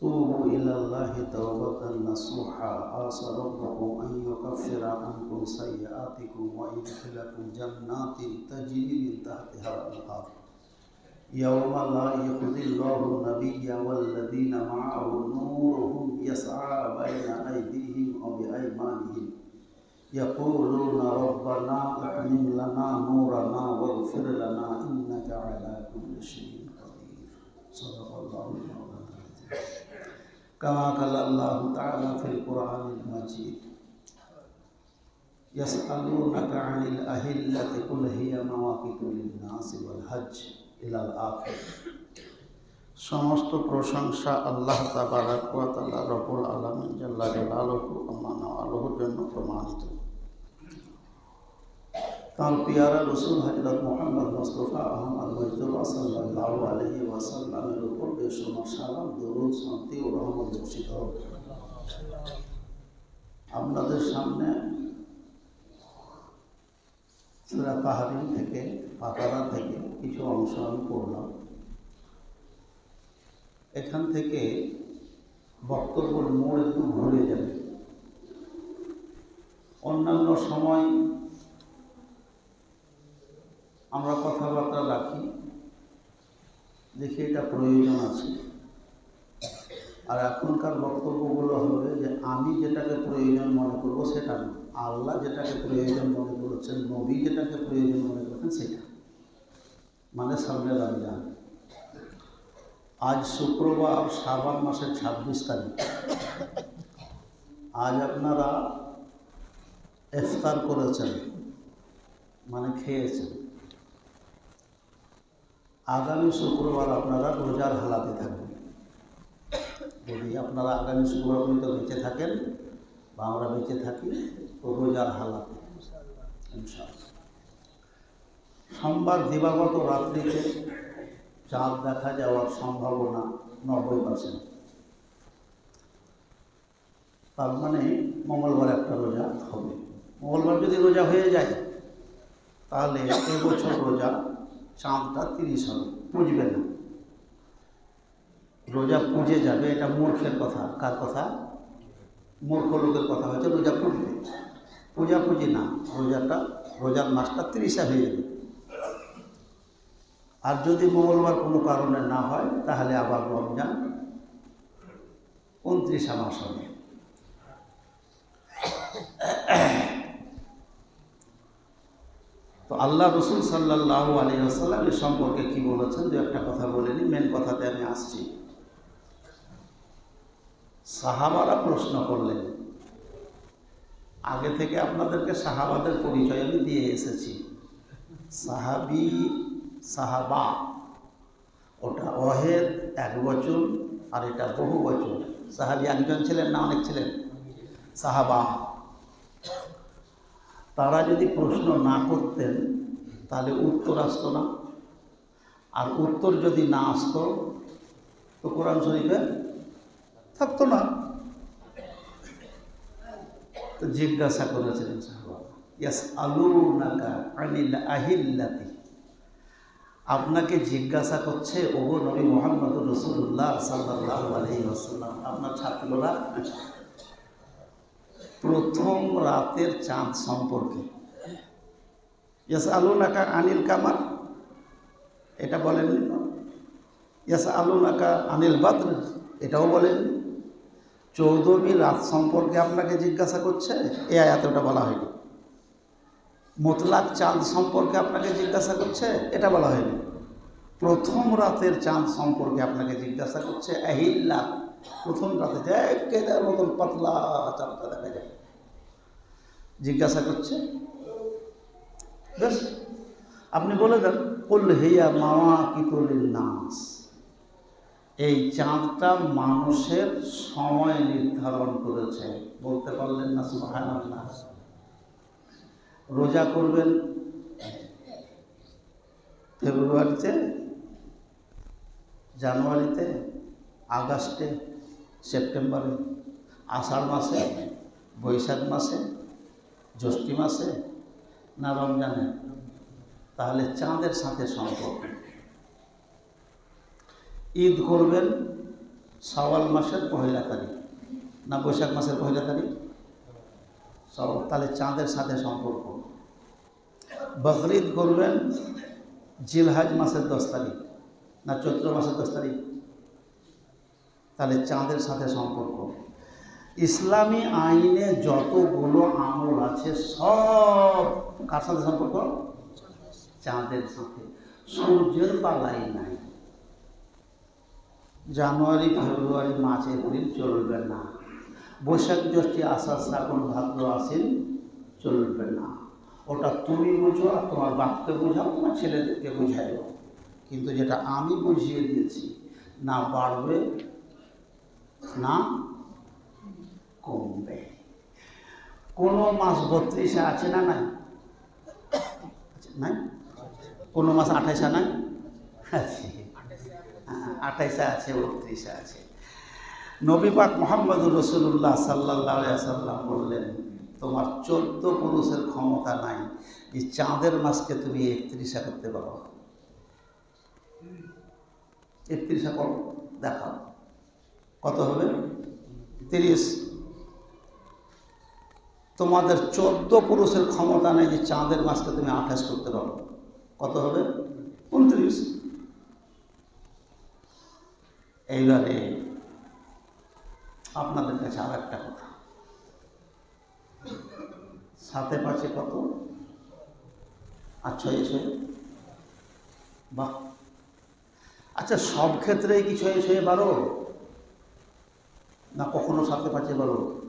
توبوا إلى الله توبة نصوحا. عسى ربكم أن يكفر عنكم سيئاتكم ويدخلكم جنات تجري من تحتها الأنهار. يوم لا يخزي الله النبي والذين معه نورهم يسعى بين أيديهم وبأيمانهم. يقولون ربنا أتمم لنا نورنا واغفر لنا إنك على كل شيء صدق الله مولانا العظيم كما قال الله تعالى في القرآن المجيد يسألونك عن الأهلة قل هي مواقيت للناس والحج إلى الآخر সমস্ত প্রশংসা আল্লাহ তাবারাকাল্লাহ রবুল আলমিন জাল্লা জালালহু আম্মান আলহুর জন্য প্রমাণিত তার পিয়ারা রসুল হজরত মোহাম্মদ মুস্তফা আহমদ মজদুল্লাহ সাল্লাহ আলহি ওয়াসাল্লামের উপর বেসমার সালাম, দরুদ, শান্তি ও রহমত বর্ষিত আপনাদের সামনে সুরা পাহাড়ি থেকে পাতারা থেকে কিছু অংশ আমি পড়লাম। এখান থেকে বক্তব্যের মোড় একটু ঘুরে যাবে। অন্যান্য সময় আমরা কথাবার্তা রাখি, দেখি এটা প্রয়োজন আছে। আর এখনকার বক্তব্যগুলো হবে যে আমি যেটাকে প্রয়োজন মনে করব সেটা না। আল্লাহ যেটাকে প্রয়োজন মনে করেছেন, নবী যেটাকে প্রয়োজন মনে করেছেন সেটা। মানে সামনে রমজান আজ শুক্রবার শ্রাবণ মাসের ছাব্বিশ তারিখ। আজ আপনারা ইফতার করেছেন মানে খেয়েছেন। আগামী শুক্রবার আপনারা রোজার হালাতে থাকবেন। যদি আপনারা আগামী শুক্রবার পর্যন্ত বেঁচে থাকেন বা আমরা বেঁচে থাকি, তো রোজার হালাতে। সোমবার দিবাগত রাত্রিতে চাঁদ দেখা যাওয়ার সম্ভাবনা নব্বই পার্সেন্ট তার মানে মঙ্গলবার একটা রোজা হবে। মঙ্গলবার যদি রোজা হয়ে যায়, তাহলে এবছর রোজা চাঁদটা তিরিশ হবে পুজবে না। রোজা পুজে যাবে, এটা মূর্খের কথা। কার কথা? মূর্খ লোকের কথা হচ্ছে রোজা পুজবে পূজা পুজি না, রোজাটা, রোজার মাসটা তিরিশা হয়ে যাবে। আর যদি মঙ্গলবার কোনো কারণে না হয়, তাহলে আবার রমজান উনত্রিশা মাস হবে। তো আল্লাহ রসুল সাল্লাহ আলী আসাল্লাম এ সম্পর্কে কি বলেছেন? দু একটা কথা বলেনি মেন কথাতে আমি আসছি। সাহাবারা প্রশ্ন করলেন, আগে থেকে আপনাদেরকে সাহাবাদের পরিচয় আমি দিয়ে এসেছি। সাহাবি, সাহাবা, ওটা অহেদ এক বচন আর এটা বহু বচন। সাহাবি একজন ছিলেন না অনেক ছিলেন? সাহাবা। তারা যদি প্রশ্ন না করতেন, তাহলে উত্তর আসতো না। আর উত্তর যদি না আসতো, তো কোরআন শরীফে থাকতো না। তো জিজ্ঞাসা করেছিলেন ইয়াস আলু নাকা আনিল আহিল্লাতি? আপনাকে জিজ্ঞাসা করছে, ওগো নবী মোহাম্মদ রসুল্লাহ সাল্লাহ আলহি আপনার ছাত্ররা? প্রথম রাতের চাঁদ সম্পর্কে। ইয়াস আলু নাকা আনিল কামার, এটা বলেননি ইয়াস আলু নাকা আনিল বাদ্র, এটাও বলেননি? চৌধবী রাত সম্পর্কে আপনাকে জিজ্ঞাসা করছে? এ আয়াতে ওটা বলা হয়নি। মোতলাক চাঁদ সম্পর্কে আপনাকে জিজ্ঞাসা করছে? এটা বলা হয়নি। প্রথম রাতের চাঁদ সম্পর্কে আপনাকে জিজ্ঞাসা করছে আহিল্লা প্রথম রাতে যে কেদার মতন পাতলা চাঁদটা দেখা যায়। জিজ্ঞাসা করছে। বেশ, আপনি বলে দেন, কুল হেয়া মামা কিতুলিল নাস। এই চাঁদটা মানুষের সময় নির্ধারণ করেছে। বলতে পারলেন না, সুবহানাল্লাহ। রোজা করবেন। ফেব্রুয়ারিতে, জানুয়ারিতে, আগস্টে, সেপ্টেম্বরে, আষাঢ় মাসে, বৈশাখ মাসে জ্যৈষ্ঠী মাসে না রমজানে? তাহলে চাঁদের সাথে সম্পর্ক। ঈদ করবেন সওয়াল মাসের পহেলা তারিখ। না বৈশাখ মাসের পহেলা তারিখ? সব তাহলে চাঁদের সাথে সম্পর্ক। বকরিদ করবেন জিলহাজ মাসের দশ তারিখ। না চৈত্র মাসের দশ তারিখ? তাহলে চাঁদের সাথে সম্পর্ক। ইসলামী আইনে যতগুলো আমল আছে, সব কার সাথে সম্পর্ক? চাঁদের সাথে। সূর্যের পালাই নাই। জানুয়ারি, ফেব্রুয়ারি, মার্চ, এপ্রিল চলবে না। বৈশাখ, জ্যৈষ্ঠী, আষাঢ়, শ্রাবণ, ভাদ্র আসেন চলবে না। ওটা তুমি বুঝো আর তোমার বাপকে বোঝাও, তোমার ছেলেদেরকে বোঝাইও। কিন্তু যেটা আমি বুঝিয়ে দিয়েছি, না বাড়বে, না কমবে। কোনো মাস বত্রিশে আছে না নাই? নাই? কোনো মাস আঠাইশে নাই? আছে। আঠাইশে আছে, বত্রিশে আছে। নবী পাক মোহাম্মদ রসুল্লাহ সাল্লাহ সাল্লাম বললেন, তোমার চোদ্দ পুরুষের ক্ষমতা নাই। এই চাঁদের মাসকে তুমি একত্রিশা করতে পারো। একত্রিশা করো, দেখাও। কত হবে? তিরিশ। তোমাদের চোদ্দ পুরুষের ক্ষমতা নেই যে চাঁদের মাসকে তুমি আঠাশ করতে পারো। কত হবে? উনত্রিশ। এইবারে আপনাদের কাছে আর একটা কথা। সাথে পাচ্ছে কত? আর ছয়ে বাহ। আচ্ছা সব ক্ষেত্রেই কি ছয়ে বারো? না কখনো সাথে পাঁচে বারো?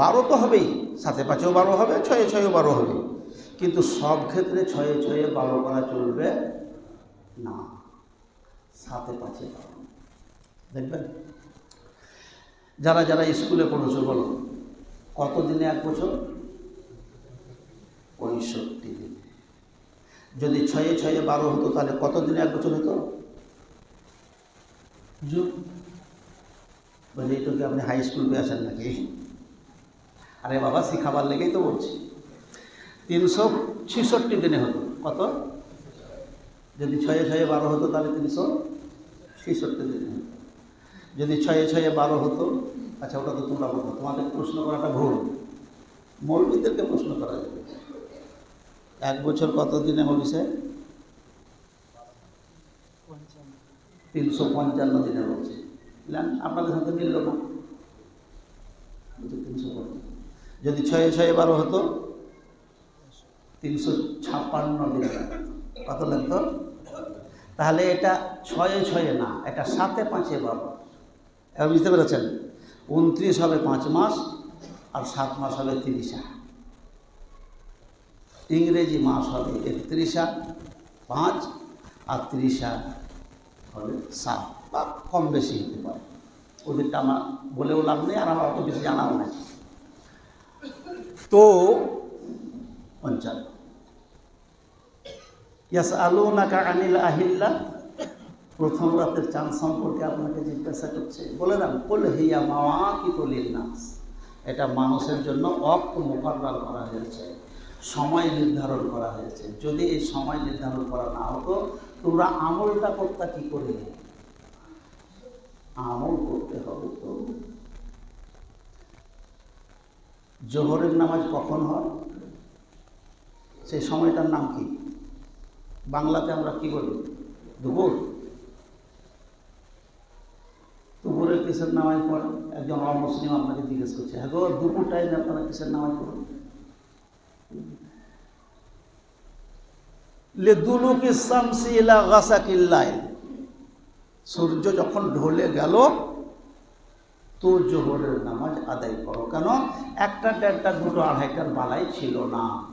বারো তো হবেই, সাথে পাঁচেও বারো হবে, ছয়ে ছয়েও বারো হবে। কিন্তু সব ক্ষেত্রে ছয়ে ছয়ে বারো করা চলবে না। সাথে পাঁচে দেখবেন? যারা যারা স্কুলে পড়েছো বলো কত দিনে এক বছর? পঁয়ষট্টি দিনে। যদি ছয়ে ছয়ে বারো হতো তাহলে কত দিনে এক বছর হতো? যুগ বলে এটাকে আপনি হাই স্কুল পেয়েছেন নাকি? আরে বাবা, শিখাবার লেগেই তো বলছি। তিনশো ছেষট্টি দিনে হতো কত? যদি ছয়ে ছয়ে বারো হতো, তাহলে তিনশো ছেষট্টি দিনে হতো যদি ছয়ে ছয়ে বারো হতো আচ্ছা ওটা তো তোমরা বলতো তোমাদের প্রশ্ন করাটা ভুল। মৌলবীদেরকে প্রশ্ন করা যাবে। এক বছর কত দিনে হবিছে তিনশো পঞ্চান্ন দিনে বলছে আপনাদের সাথে মিলল না তিনশো পঞ্চান্ন। যদি ছয়ে ছয়ে বারো হতো, তিনশো ছাপ্পান্ন কত লাগতো? তাহলে এটা ছয়ে ছয়ে না, এটা সাতে পাঁচে বারো। এবার বুঝতে পেরেছেন? উনত্রিশ হবে পাঁচ মাস আর সাত মাস হবে তিরিশা। ইংরেজি মাস হবে একত্রিশা পাঁচ আর তিরিশা হবে সাত। বা কম বেশি হতে পারে। ওদেরটা আমার বলেও লাভ নেই আর আমার অত বেশি জানাও নাই। তো পঞ্চান্ন ইয়াস আলু নাকা আনিল আহিল্লা প্রথম রাতের চাঁদ সম্পর্কে আপনাকে জিজ্ঞাসা করছে বলে দেন কুল হিয়া মাওয়া কি তলিল এটা মানুষের জন্য অক্ট মোকাররার করা হয়েছে সময় নির্ধারণ করা হয়েছে যদি এই সময় নির্ধারণ করা না হতো তোমরা আমলটা করতা কি করে আমল করতে হবে তো জোহরের নামাজ কখন হয়? সেই সময়টার নাম কি? বাংলাতে আমরা কি বলি? দুপুর। দুপুরে কিসের নামাজ পড়েন? একজন অমুসলিম আপনাকে জিজ্ঞেস করছে হ্যাঁ গো, দুপুর টাইমে আপনারা কিসের নামাজ পড়েন? সূর্য যখন ঢলে গেল তো জোহরের নামাজ আদায় করো। কেন? একটা দেড়টা দুটো আড়াইটার বালাই ছিল না।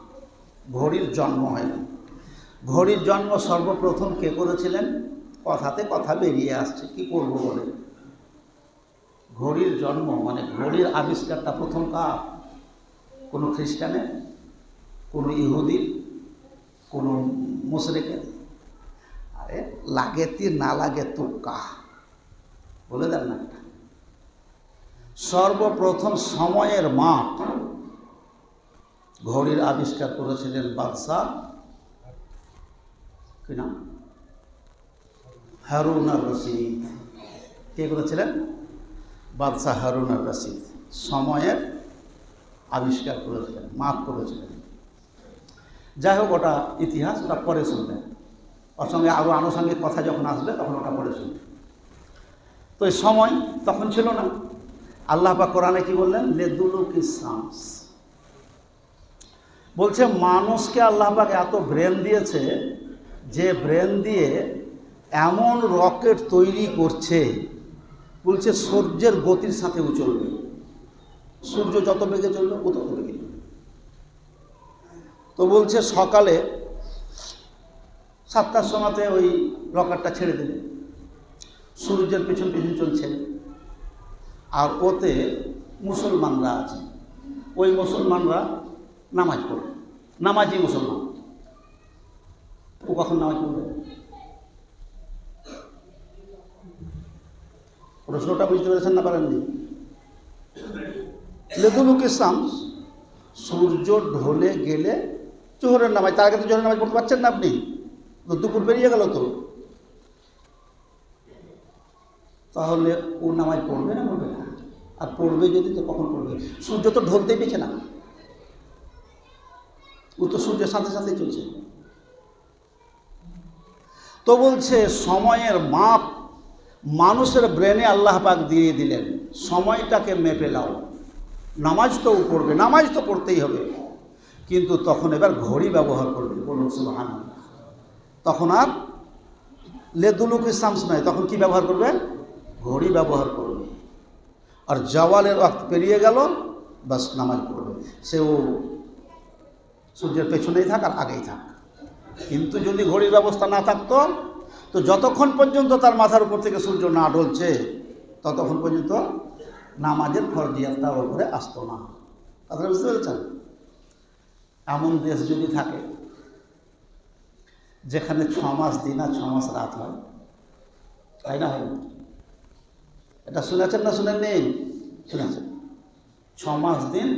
ঘড়ির জন্ম হয়নি। ঘড়ির জন্ম সর্বপ্রথম কে করেছিলেন? কথাতে কথা বেরিয়ে আসছে। কি করব বলে ঘড়ির জন্ম মানে ঘড়ির আবিষ্কারটা প্রথম কার? কোনো খ্রিস্টানের? কোনো ইহুদির? কোনো মুসরেকের আরে, লাগে তীর না লাগে তুক্কা বলে দেন না একটা। সর্বপ্রথম সময়ের মাপ ঘড়ির আবিষ্কার করেছিলেন বাদশাহ। কি নাম? হারুন আর রশিদ। কে করেছিলেন? বাদশাহ হারুন আর রশিদ। সময়ের আবিষ্কার করেছিলেন, মাপ করেছিলেন। যাই হোক, ওটা ইতিহাস, ওটা পরে শুনবেন। ওর সঙ্গে আরও আনুষঙ্গিক কথা যখন আসবে, তখন ওটা পরে শুনবেন। তো এই সময় তখন ছিল না। আল্লাহ পাক কোরআনে কি বললেন? লেদুলুক ইসামস বলছে, মানুষকে আল্লাহ এত ব্রেন দিয়েছে যে ব্রেন দিয়ে এমন রকেট তৈরি করছে, বলছে সূর্যের গতির সাথে ও চলবে। সূর্য যত বেগে চলবে, ও তত বেগে। তো বলছে, সকালে সাতটার সময়তে ওই রকেটটা ছেড়ে দেবে। সূর্যের পেছন পেছন চলছে। আর ওতে মুসলমানরা আছে। ওই মুসলমানরা নামাজ পড়ে। নামাজি মুসলমান। ও কখন নামাজ পড়বে? প্রশ্নটা বুঝতে পেরেছেন না পারেননি? লেদুলুক ইসলাম সূর্য ঢলে গেলে জোহরের নামাজ, তার আগে তো জোহরের নামাজ পড়তে পারছেন না আপনি। দুপুর বেরিয়ে গেল তো। তাহলে ও নামাজ পড়বে না পড়বে না? আর পড়বে যদি, তো কখন পড়বে? সূর্য তো ঢলতেই পেছে না। ও তো সূর্যের সাথে সাথে চলছে। তো বলছে, সময়ের মাপ মানুষের ব্রেনে আল্লাহ পাক দিয়ে দিলেন। সময়টাকে মেপে লাও নামাজ তো পড়বে, নামাজ তো পড়তেই হবে। কিন্তু তখন এবার ঘড়ি ব্যবহার করবে। বলুন সুবাহান তখন আর লেদুলুক ইসলামস নয় তখন কি ব্যবহার করবে? ঘড়ি ব্যবহার করবে। আর জওয়ালের ওয়াক্ত পেরিয়ে গেল, বাস নামাজ পড়বে। সে ও সূর্যের পেছনেই থাক আর আগেই থাক। কিন্তু যদি ঘড়ির ব্যবস্থা না থাকতো, তো যতক্ষণ পর্যন্ত তার মাথার উপর থেকে সূর্য না ঢলছে, ততক্ষণ পর্যন্ত নামাজের ফরজিয়াতটা ওর উপরে আসতো না। কথাটা বুঝতে পেরেছেন? এমন দেশ যদি থাকে, যেখানে ছ মাস দিন আর ছ মাস রাত হয়, তাই না হয়? এটা শুনেছেন না শুনেন নেই শুনেছেন ছ মাস দিন?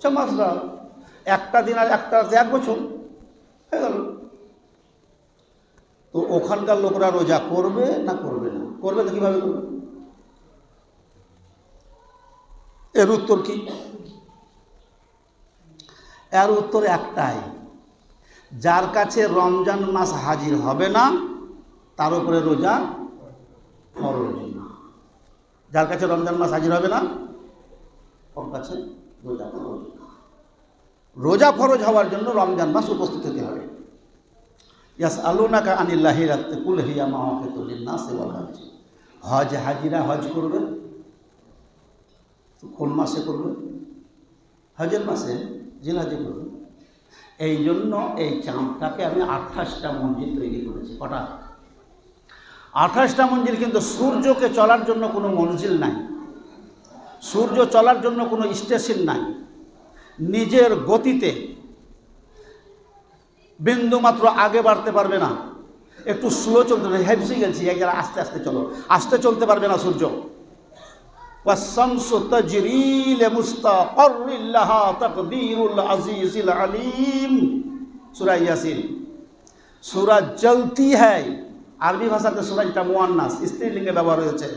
ছ মাস রাত একটা দিন আর একটা এক বছর। হয়ে গেল। তো ওখানকার লোকরা রোজা করবে না করবে না? করবে তো কীভাবে করবে? এর উত্তর কি? এর উত্তর একটাই। যার কাছে রমজান মাস হাজির হবে না, তার উপরে রোজা ফরজ। যার কাছে রমজান মাস হাজির হবে না, ওর কাছে রোজা ফরজ। রোজা ফরজ হওয়ার জন্য রমজান মাস উপস্থিত হতে হবে। ইয়াস আলুনাকা আনিল্লাহি রাখতে কুল হিয়া মাহকে তুলিন না সে বলা হচ্ছে হজ হাজিরা হজ করবে। কোন মাসে করবে? হজের মাসে জিলাজি করবে। এই জন্য এই চাঁদটাকে আমি আঠাশটা মন্দির তৈরি করেছি কটা আঠাশটা মঞ্জিল কিন্তু সূর্যকে চলার জন্য কোনো মঞ্জিল নাই। সূর্য চলার জন্য কোনো স্টেশন নাই। নিজের গতিতে বিন্দু মাত্র আগে বাড়তে পারবে না। একটু স্লো চলতে পারবে হেপসি গেছি, একবার আস্তে আস্তে চলো। আস্তে চলতে পারবে না সূর্য। আলিম। সুরা ইয়াসিন। সুরা জলতি হ্যায় আরবি ভাষাতে সুরা যেটা মোয়ান্নাস, স্ত্রীলিঙ্গে ব্যবহার হয়েছে।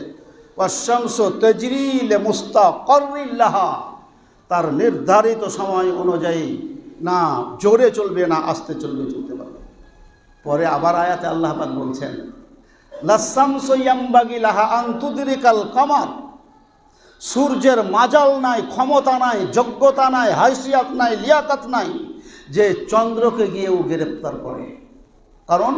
অশংস তেজরিলে মুস্তাকরিল্লাহা, তার নির্ধারিত সময় অনুযায়ী না জোরে চলবে, না আস্তে চলবে, চলতে পারবে। পরে আবার আয়াতে বলছেন পাক বলছেন লাহা আন্তুদ্রিকাল কামার, সূর্যের মাজাল নাই, ক্ষমতা নাই, যোগ্যতা নাই, হাইসিয়াত নাই, লিয়াকাত নাই, যে চন্দ্রকে গিয়েও গ্রেপ্তার করে। কারণ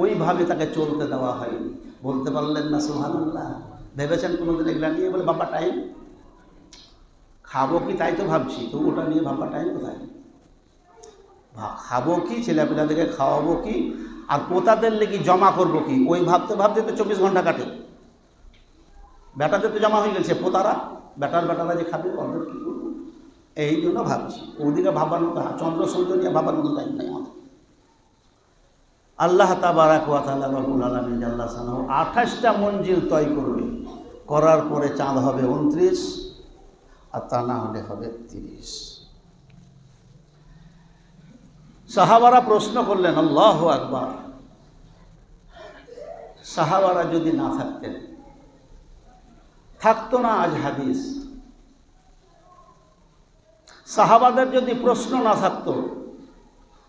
ওইভাবে তাকে চলতে দেওয়া হয়নি। বলতে পারলেন না সুহানুল্লাহ ভেবেছেন কোনোদিন এগুলা নিয়ে বলে, বাবা টাইম খাব কি? তাই তো ভাবছি। তো ওটা নিয়ে ভাববা টাইম কোথায়? খাব কি? ছেলেপিলাদেরকে খাওয়াবো কি? আর পোতাদের লেগে জমা করব কি? ওই ভাবতে ভাবতে তো চব্বিশ ঘণ্টা কাটে। বেটাদের তো জমা হয়ে গেছে, পোতারা। বেটার বেটারা যে খাবে ওদের কী করব? এই জন্য ভাবছি। ওদিকে ভাবার মতো চন্দ্র সূর্য নিয়ে ভাবার মতো টাইম নেই আমাদের। আল্লাহ তাবারাক ওয়া তাআলা রব্বুল আলামিন আল্লাহ আঠাশটা মঞ্জিল তয় করবে। করার পরে চাঁদ হবে উনত্রিশ আর তা না হলে হবে তিরিশ। সাহাবারা প্রশ্ন করলেন, আল্লাহ আকবার। সাহাবারা যদি না থাকতেন, থাকতো না আজ হাদিস। সাহাবাদের যদি প্রশ্ন না থাকতো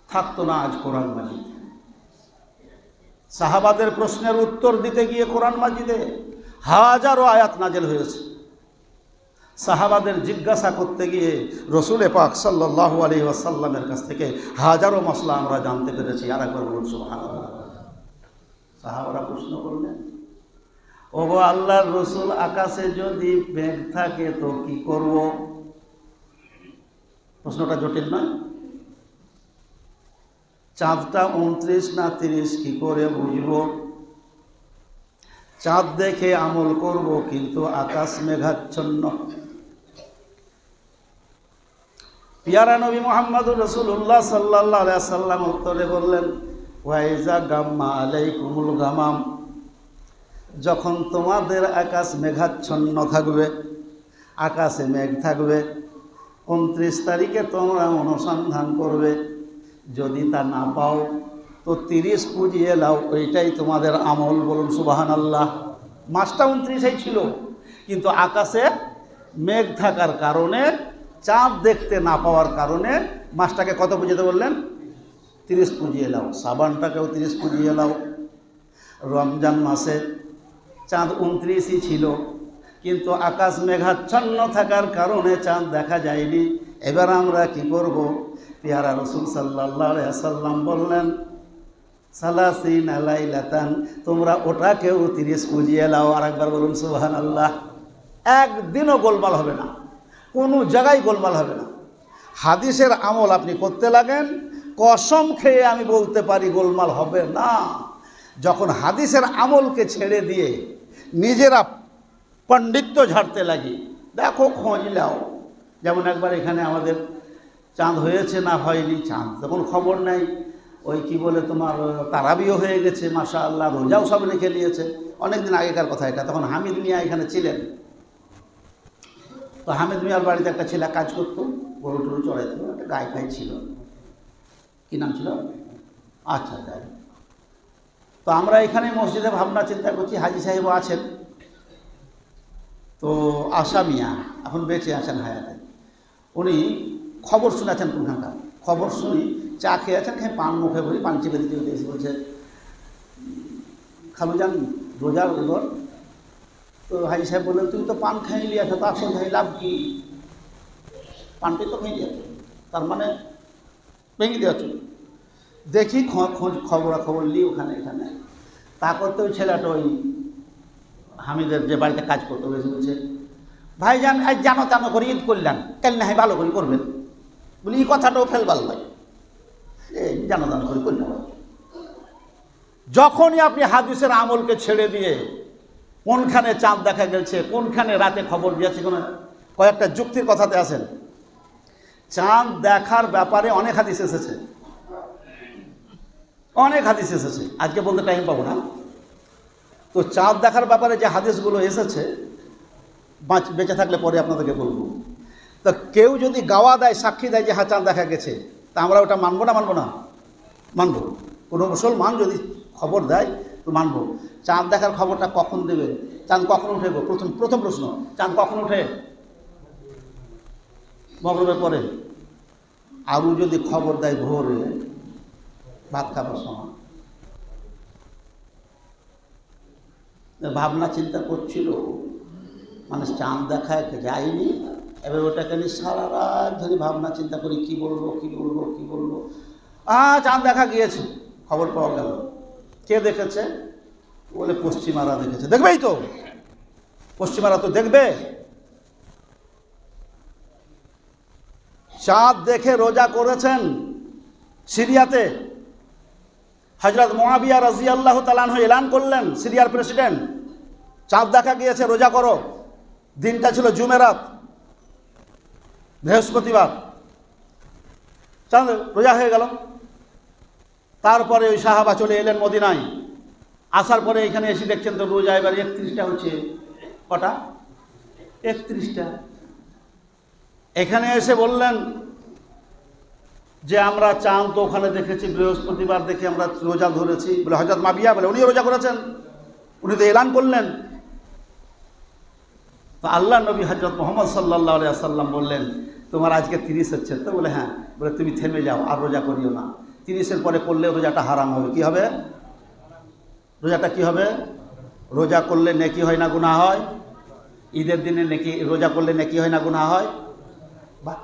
থাকতো না আজ কোরআন মাজিদ। সাহাবাদের প্রশ্নের উত্তর দিতে গিয়ে কোরআন মাজিদে হাজারো আয়াত নাজেল হয়েছে। সাহাবাদের জিজ্ঞাসা করতে গিয়ে রসুল পাক সাল্লাহ আলী ওয়াসাল্লামের কাছ থেকে হাজারো মশলা আমরা জানতে পেরেছি। আর একবার বলুন। সাহাবারা প্রশ্ন করলেন ও আল্লাহর রসুল, আকাশে যদি মেঘ থাকে তো কি করব? প্রশ্নটা জটিল নয়। চাঁদটা উনত্রিশ না তিরিশ, কি করে বুঝব? চাঁদ দেখে আমল করব, কিন্তু আকাশ মেঘাচ্ছন্ন। পিয়ারা নবী মোহাম্মদুর রসুল্লাহ সাল্লাহ সাল্লাম উত্তরে বললেন, ওয়াইজা গাম্মা আলাই কুমুল গামাম। যখন তোমাদের আকাশ মেঘাচ্ছন্ন থাকবে, আকাশে মেঘ থাকবে, উনত্রিশ তারিখে তোমরা অনুসন্ধান করবে যদি তা না পাও, তো তিরিশ পুজিয়ে লাও, ওইটাই তোমাদের আমল বলুন সুবাহান আল্লাহ মাসটা উনত্রিশেই ছিল, কিন্তু আকাশে মেঘ থাকার কারণে, চাঁদ দেখতে না পাওয়ার কারণে মাসটাকে কত পুজিতে বললেন? তিরিশ পুজিয়ে লাও, সাবানটাকেও তিরিশ পুজিয়ে লাও। রমজান মাসে চাঁদ উনত্রিশই ছিল, কিন্তু আকাশ মেঘাচ্ছন্ন থাকার কারণে চাঁদ দেখা যায়নি। এবার আমরা কি করব? পেয়ারা রসুল সাল্লাহ সাল্লাম বললেন, সালাসিন আলাইলাতান, তোমরা ওটাকেও তিরিশ পুজিয়ে লাও আর একবার বলুন সুবাহান আল্লাহ একদিনও গোলমাল হবে না, কোনো জায়গায় গোলমাল হবে না। হাদিসের আমল আপনি করতে লাগেন, কসম খেয়ে আমি বলতে পারি গোলমাল হবে না। যখন হাদিসের আমলকে ছেড়ে দিয়ে নিজেরা পণ্ডিত্য ঝাড়তে লাগি, দেখো খোঁজ লাও যেমন একবার এখানে আমাদের চাঁদ হয়েছে না হয়নি চাঁদ? তখন খবর নেই। ওই কি বলে তোমার তারাবিও হয়ে গেছে মাসা আল্লাহ রোজাও সব রেখে নিয়েছে অনেকদিন আগেকার কথা এটা। তখন হামিদ মিয়া এখানে ছিলেন। তো হামিদ মিয়ার বাড়িতে একটা ছেলে কাজ করতো, গরু টরু চড়াইতো, একটা গায়ে ফাই ছিল। কি নাম ছিল? আচ্ছা যাই তো আমরা এখানে মসজিদে ভাবনা চিন্তা করছি, হাজি সাহেবও আছেন। তো আসামিয়া এখন বেঁচে আছেন হায়াতে। উনি খবর শুনেছেন কোনখানকার? খবর শুনি, চা খেয়ে আছেন খেয়ে পান মুখে ভরি, পান চেপে দিতে এসে বলছে, খালু যান রোজার এবার তো হাজি সাহেব বললেন, তুমি তো পান খাই লিয়ে আছো তার সঙ্গে লাভ কি? পানটাই তো খেয়ে দিয়েছ তার মানে ভেঙে দিয়েছ দেখি খোঁজ খবর খবর নিই ওখানে, এখানে। তা করতে ওই ছেলেটা ওই হামিদের যে বাড়িতে কাজ করতে হয়েছে বলছে ভাই যান আজ জানো জানো করে ঈদ করলেন কেন না ভালো করে করবেন। বলি, এই কথাটাও ফেলবাল ভাই এই জানো করে করলেন যখনই আপনি হাদিসের আমলকে ছেড়ে দিয়ে কোনখানে চাঁদ দেখা গেছে, কোনখানে রাতে খবর দিয়েছে কোনো কয়েকটা যুক্তির কথাতে আছেন, চাঁদ দেখার ব্যাপারে অনেক হাদিস এসেছে। অনেক হাদিস এসেছে। আজকে বলতে টাইম পাবো না। তো চাঁদ দেখার ব্যাপারে যে হাদিসগুলো এসেছে বেঁচে থাকলে পরে আপনাদেরকে বলব। তা কেউ যদি গাওয়া দেয়, সাক্ষী দেয় যে হ্যাঁ চাঁদ দেখা গেছে, তা আমরা ওটা মানবো না মানবো না? মানবো। কোনো মুসলমান যদি খবর দেয়, তো মানবো। চাঁদ দেখার খবরটা কখন দেবে? চাঁদ কখন উঠে? প্রথম প্রথম প্রশ্ন, চাঁদ কখন উঠে মগরবের পরে। আরও যদি খবর দেয় ভোরে, ভাত খাবার সময়। ভাবনা চিন্তা করছিল। মানে চাঁদ দেখায় যায়নি? এবার ওটাকে নিয়ে সারা রাত ধরে ভাবনা চিন্তা করি, কি বলব কি বলব কি বলব। আ চাঁদ দেখা গিয়েছে, খবর পাওয়া গেল। কে দেখেছে? বলে পশ্চিমারা দেখেছে। দেখবেই তো। পশ্চিমারা তো দেখবে। চাঁদ দেখে রোজা করেছেন সিরিয়াতে। হজরত মোয়াবিয়া রাজি আল্লাহ তালান এলান করলেন সিরিয়ার প্রেসিডেন্ট। চাঁদ দেখা গিয়েছে, রোজা করো। দিনটা ছিল জুমেরাত। বৃহস্পতিবার। চাঁদ রোজা হয়ে গেল। তারপরে ওই সাহাবা চলে এলেন মদিনায়। আসার পরে এখানে এসে দেখছেন তো রোজা এবার একত্রিশটা হচ্ছে। কটা? একত্রিশটা। এখানে এসে বললেন যে, আমরা চাঁদ তো ওখানে দেখেছি, বৃহস্পতিবার দেখে আমরা রোজা ধরেছি। বলে হজরত মাবিয়া বলে, উনিও রোজা করেছেন? উনি তো এলান করলেন। তো আল্লাহ নবী হজরত মোহাম্মদ সাল্লাহ আসাল্লাম বললেন, তোমার আজকে তিরিশ হচ্ছে। তো বলে হ্যাঁ। বলে, তুমি থেমে যাও আর রোজা করিও না। তিরিশের পরে করলে রোজাটা হারাম হবে। কি হবে? রোজাটা কি হবে? রোজা করলে নেকি হয় না গুণা হয়? ঈদের দিনে নেকি, রোজা করলে নেকি হয় না গুণা হয়? বাহ।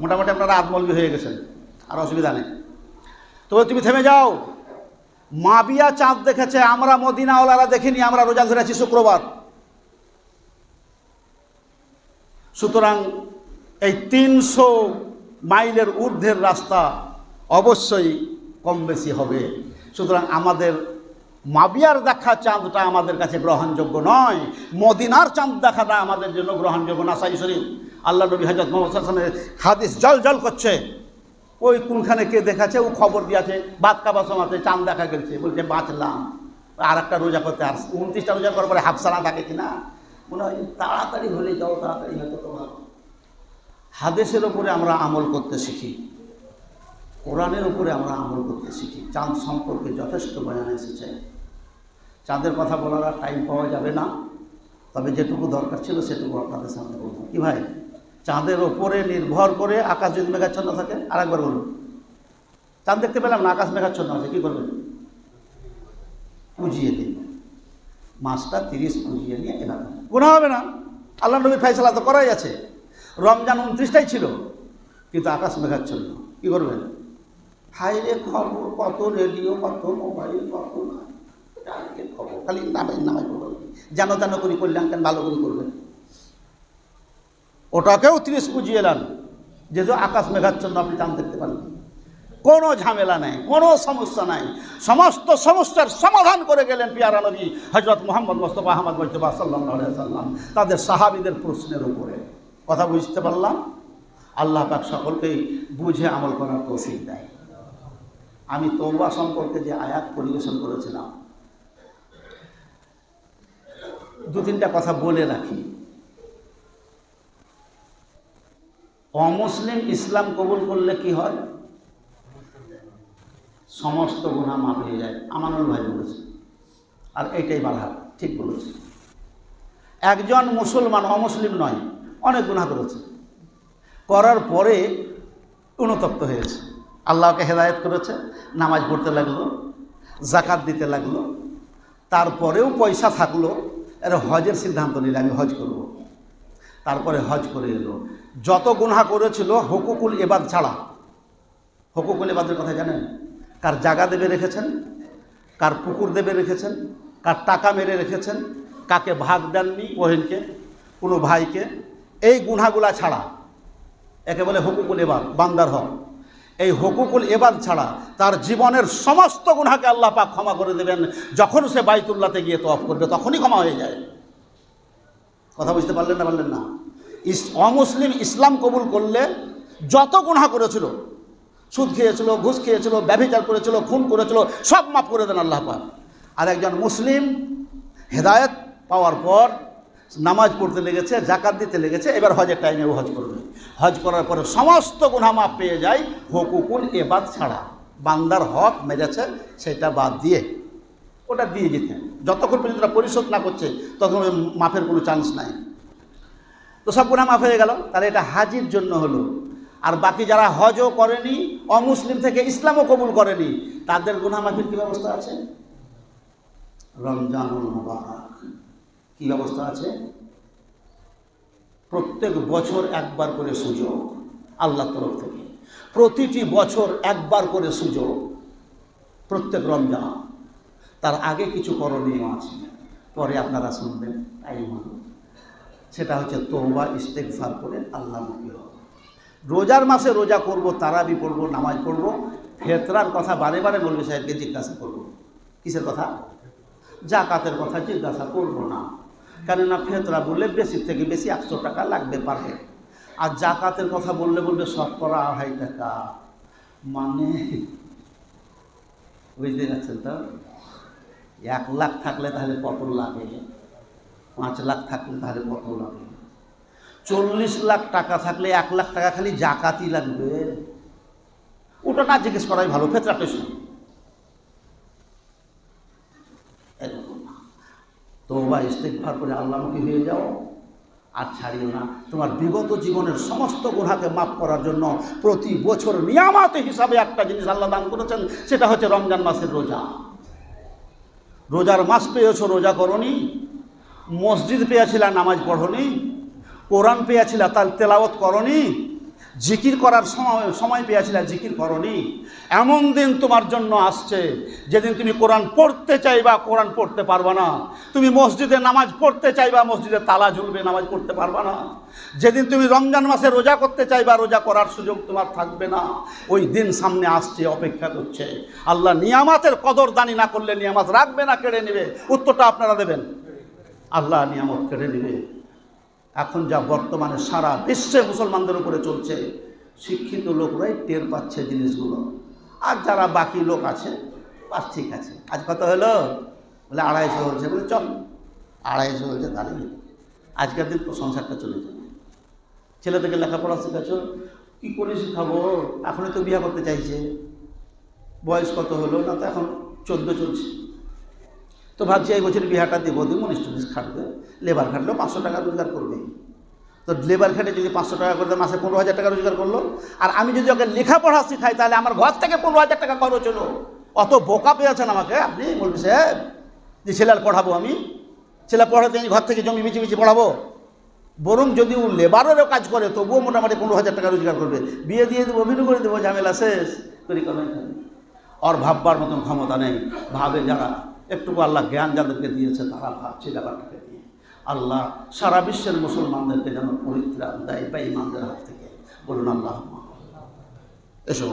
মোটামুটি আপনারা আত্মলবী হয়ে গেছেন, আর অসুবিধা নেই। তবে তুমি থেমে যাও। মাবিয়া চাঁদ দেখেছে, আমরা মদিনাওয়ালারা দেখিনি, আমরা রোজা ধরেছি শুক্রবার। সুতরাং এই তিনশো মাইলের ঊর্ধ্বের রাস্তা অবশ্যই কম বেশি হবে। সুতরাং আমাদের মাবিয়ার দেখা চাঁদটা আমাদের কাছে গ্রহণযোগ্য নয়, মদিনার চাঁদ দেখাটা আমাদের জন্য গ্রহণযোগ্য না, সাই শরীফ। আল্লাহ নবী হাজরত মোহাম্মদ হাদিস জল জল করছে। ওই কোনখানে কে দেখাচ্ছে? ও খবর দিয়েছে বাদ কাবা সমাতে চাঁদ দেখা গেছে। বলছে বাঁচলাম আর একটা রোজা করতে আর উনত্রিশটা রোজা করার পরে হাফসানা থাকে কিনা? মনে হয় তাড়াতাড়ি হলে যাও, তাড়াতাড়ি হয়তো তোমার হাদেশের ওপরে আমরা আমল করতে শিখি। কোরআনের উপরে আমরা আমল করতে শিখি। চাঁদ সম্পর্কে যথেষ্ট বয়ান এসেছে। চাঁদের কথা বলার আর টাইম পাওয়া যাবে না। তবে যেটুকু দরকার ছিল সেটুকু আপনাদের সামনে বলব। কি ভাই? চাঁদের ওপরে নির্ভর করে আকাশ যদি মেঘাচ্ছন্ন থাকে আর একবার বলুন। চাঁদ দেখতে পেলাম না, আকাশ মেঘাচ্ছন্ন আছে, কী করবেন? পুজিয়ে দিন। মাসটা তিরিশ পুজিয়ে নিয়ে এলাম। গুণা হবে না। আল্লাহ নবী ফাইসলা তো করাই আছে। রমজান উনত্রিশটাই ছিল, কিন্তু আকাশ মেঘাচ্ছন্ন। কী করবেন? হাইরে খবর, কত রেডিও, কত মোবাইল, কত খবর, খালি নামে নামাই করবেন যেন তেন করি কল্যাণ কেন ভালো করে করবেন। ওটাকেও তিরিশ পুঁজি এলান যেহেতু আকাশ মেঘাচ্ছন্ন আপনি চাঁদ দেখতে পারবেন। কোনো ঝামেলা নেই, কোনো সমস্যা নাই। সমস্ত সমস্যার সমাধান করে গেলেন পিয়ারা নবী হজরত মোহাম্মদ মোস্তফা আহমদ মজতবা সাল্লাম সাল্লাম তাদের সাহাবিদের প্রশ্নের উপরে। কথা বুঝতে পারলাম? আল্লাহ পাক সকলকেই বুঝে আমল করার তৌফিক দেয়। আমি তৌবা সম্পর্কে যে আয়াত পরিবেশন করেছিলাম, দু তিনটা কথা বলে রাখি। অমুসলিম ইসলাম কবুল করলে কি হয়? সমস্ত গুণা মাফ হয়ে যায়। আমানুল ভাই বলেছে। আর এইটাই বাধা ঠিক বলেছে। একজন মুসলমান অমুসলিম নয়, অনেক গুণা করেছে। করার পরে অনুতপ্ত হয়েছে। আল্লাহকে হেদায়ত করেছে, নামাজ পড়তে লাগল জাকাত দিতে লাগল, তারপরেও পয়সা থাকল, এর হজের সিদ্ধান্ত নিলে আমি হজ করব। তারপরে হজ করে এলো। যত গুনহা করেছিল, হকুকুল এবাদ ছাড়া। হকুকুল এবাদের কথা জানেন? কার জাগা দেবে রেখেছেন, কার পুকুর দেবে রেখেছেন, কার টাকা মেরে রেখেছেন, কাকে ভাগ দেননি ওহেনকে কোনো ভাইকে, এই গুনহাগুলা ছাড়া, একে বলে হকুকুল এবার বান্দার হক। এই হকুকুল এবাদ ছাড়া তার জীবনের সমস্ত গুনাকে আল্লাহ পাক ক্ষমা করে দেবেন। যখন সে বাইতুল্লাতে গিয়ে তফ করবে, তখনই ক্ষমা হয়ে যায়। কথা বুঝতে পারলেন না পারলেন না? অমুসলিম ইসলাম কবুল করলে যত গুণা করেছিল সুদ খেয়েছিল, ঘুষ খেয়েছিল, ব্যভিচার করেছিল, খুন করেছিল, সব মাফ করে দেন আল্লাহ পাক। আর একজন মুসলিম হেদায়েত পাওয়ার পর নামাজ পড়তে লেগেছে, জাকাত দিতে লেগেছে, এবার হজের টাইমে ও হজ করবে। হজ করার পরে সমস্ত গুণা মাপ পেয়ে যায়, হকুকুল এবাদ ছাড়া। বান্দার হক, মেরেছে, সেটা বাদ দিয়ে। ওটা দিয়ে যেতে যতক্ষণ পর্যন্ত পরিশোধ না করছে ওই মাফের কোনো চান্স নাই। তো সব গুণা মাফ হয়ে গেল। তাহলে এটা হাজির জন্য হলো। আর বাকি যারা হজও করেনি, অমুসলিম থেকে ইসলামও কবুল করেনি, তাদের গুণা মাফের কী ব্যবস্থা আছে? রমজানুল মুবারক। কি ব্যবস্থা আছে? প্রত্যেক বছর একবার করে সুযোগ আল্লাহ তরফ থেকে। প্রতিটি বছর একবার করে সুযোগ, প্রত্যেক রমজান। তার আগে কিছু করণীয় আছে। পরে আপনারা শুনবেন, তাই সেটা হচ্ছে তোবা ইস্তেকফার করে আল্লাহ মুখী রোজার মাসে রোজা করব, তারাবি পড়ব, নামাজ পড়ব, ফেতরার কথা বারে বারে মৌলভী সাহেবকে জিজ্ঞাসা করব। কিসের কথা? জাকাতের কথা জিজ্ঞাসা করব না। কেননা ফেতরা বললে বেশি থেকে বেশি একশো টাকা লাগবে পারে আর জাকাতের কথা বললে বলবে শতকরা আড়াই টাকা। মানে বুঝতে পারছেন তো? এক লাখ থাকলে তাহলে কত লাগে? পাঁচ লাখ থাকলে তাহলে কত লাগে? চল্লিশ লাখ টাকা থাকলে এক লাখ টাকা খালি জাকাতই লাগবে। ওটা না জিজ্ঞেস করাই ভালো, ফেতরা পেশন তোবা ইস্তেকভার করে আল্লাহমুখী হয়ে যাও আর ছাড়িও না। তোমার বিগত জীবনের সমস্ত গুণাকে মাফ করার জন্য প্রতি বছর নিয়ামত হিসাবে একটা জিনিস আল্লাহ দান করেছেন, সেটা হচ্ছে রমজান মাসের রোজা। রোজার মাস পেয়েছ, রোজা করনি, মসজিদ পেয়েছিলা, নামাজ পড়নি কোরআন পেয়েছিলা তার তেলাওয়াত করনি? জিকির করার সময় সময় পেয়েছিলা, জিকির করনি? এমন দিন তোমার জন্য আসছে, যেদিন তুমি কোরআন পড়তে চাইবা, কোরআন পড়তে পারবা না। তুমি মসজিদে নামাজ পড়তে চাইবা, মসজিদে তালা ঝুলবে, নামাজ পড়তে পারবা না। যেদিন তুমি রমজান মাসে রোজা করতে চাইবা, রোজা করার সুযোগ তোমার থাকবে না। ওই দিন সামনে আসছে, অপেক্ষা করছে। আল্লাহ নিয়ামাতের কদর দানি না করলে নিয়ামাত রাখবে না, কেড়ে নেবে। উত্তরটা আপনারা দেবেন। আল্লাহ নিয়ামত কেড়ে নেবে। এখন যা বর্তমানে সারা বিশ্বে মুসলমানদের উপরে চলছে, শিক্ষিত লোকরাই টের পাচ্ছে জিনিসগুলো। আর যারা বাকি লোক আছে, বাস ঠিক আছে। আজ কত হলো? বলে আড়াইশো হয়েছে। বলে চল, আড়াইশো হয়েছে, তাহলে। আজকের দিন সংসারটা চলে যাবে। ছেলে থেকে লেখাপড়া শেখাচ্ছ, কী করে শেখাবো? এখনই তো বিয়ে করতে চাইছে। বয়স কত হলো? না তো এখন চোদ্দ চলছে। তো ভাবছি, এই বছর বিহাটা দেবো, দিব টুনিশ খাটবে। লেবার খাটলেও পাঁচশো টাকা রোজগার করবে। তো লেবার খাটে যদি পাঁচশো টাকা করে মাসে পনেরো হাজার টাকা রোজগার করল। আর আমি যদি ওকে লেখাপড়া শিখাই, তাহলে আমার ঘর থেকে পনেরো হাজার টাকা খরচ হলো। অত বোকা পেয়েছেন আমাকে, আপনি বলবি সাহেব, যে ছেলে আর পড়াবো আমি। ছেলে পড়াতে আমি ঘর থেকে জমি বিচি বিচি পড়াবো। বরং যদি ও লেবারেরও কাজ করে, তবুও মোটামুটি পনেরো হাজার টাকা রোজগার করবে। বিয়ে দিয়ে দেবো, অভিনয় করে দেবো, ঝামেলা শেষ। তৈরি করবেন ওর ভাববার মতন ক্ষমতা নেই। ভাবে যারা একটুকু আল্লাহ জ্ঞান যাদেরকে দিয়েছে, তারা ভাবছে ব্যাপারটাকে নিয়ে আল্লাহ সারা বিশ্বের মুসলমানদেরকে যেন পরিত্রাণ দেয় বা ইমানদের হাত থেকে। বলুন আল্লাহ। এসব